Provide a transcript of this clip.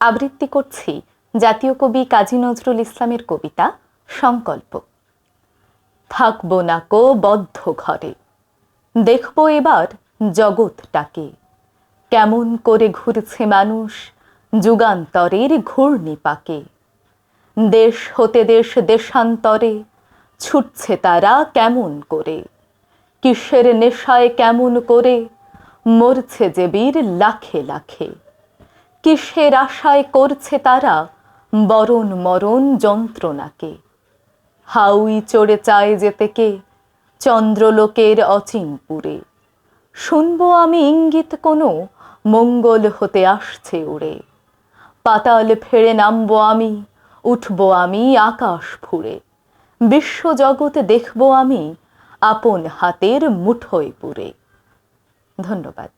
আবৃত্তি করছি জাতীয় কবি কাজী নজরুল ইসলামের কবিতা সংকল্প। থাকব না কো বদ্ধ ঘরে, দেখব এবার জগৎটাকে। কেমন করে ঘুরছে মানুষ যুগান্তরের ঘূর্ণি পাকে। দেশ হতে দেশ দেশান্তরে ছুটছে তারা কেমন করে? কিসের নেশায় কেমন করে মরছে যে বীর লাখে লাখে। কিসের আশায় করছে তারা? বরণ মরণ যন্ত্রণাকে। হাউই চড়ে চায় যেতে কে? চন্দ্রলোকের অচিনপুরে। শুনব আমি ইঙ্গিত কোনো, মঙ্গল হতে আসছে উড়ে পাতাল ফেড়ে নামবো আমি, উঠবো আমি আকাশ ফুঁড়ে বিশ্বজগৎ দেখব আমি, আপন হাতের মুঠোয় পুরে। ধন্যবাদ।